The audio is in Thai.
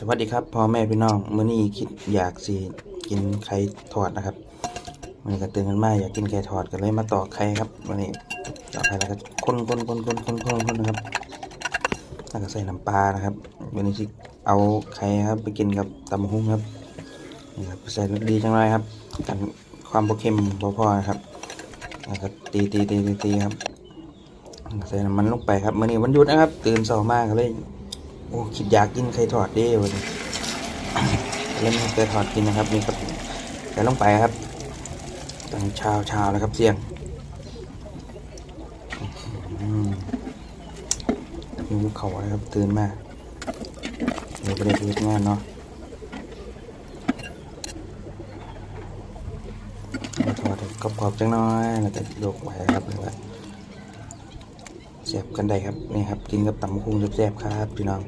สวัสดีครับพ่อแม่พี่น้องมื้อนี้คิดอยากสิกินไข่ทอดนะครับมื้อนี้ก็ตื่นกันมาอยากกินไข่ทอดก็เลยมาต่อไข่ครับวันนี้ต่อไข่แล้วก็คนคนคนคนคนคนคนนะครับแล้วก็ใส่น้ำปลานะครับวันนี้สิเอาไข่ครับไปกินกับตำหุ่งครับนี่ครับใส่ดีจังเลยครับกันความเค็มบ่พอนะครับแล้วก็ตีตีตีตีตีครับใส่น้ำมันลงไปครับมื้อนี้วันหยุดนะครับ ตื่นเช้ามากเลย โอ้คิดอยากกินไข่ทอดเด้วันนี้เล่นไข่ทอดกินนะครับนี่ครับใส่ลงไปครับตั้งเช้าเช้าแล้วครับเสี่ยงอืมหิวเขานะครับตื่นมาเดี๋ยวไปได้ทำงานเนาะทอดกรอบๆจังน้อยแล้วก็ยกไว้ครับแล้วก็เสียบกันได้ครับนี่ครับ กินกับตำบักคุงแซ่บๆครับพี่น้อง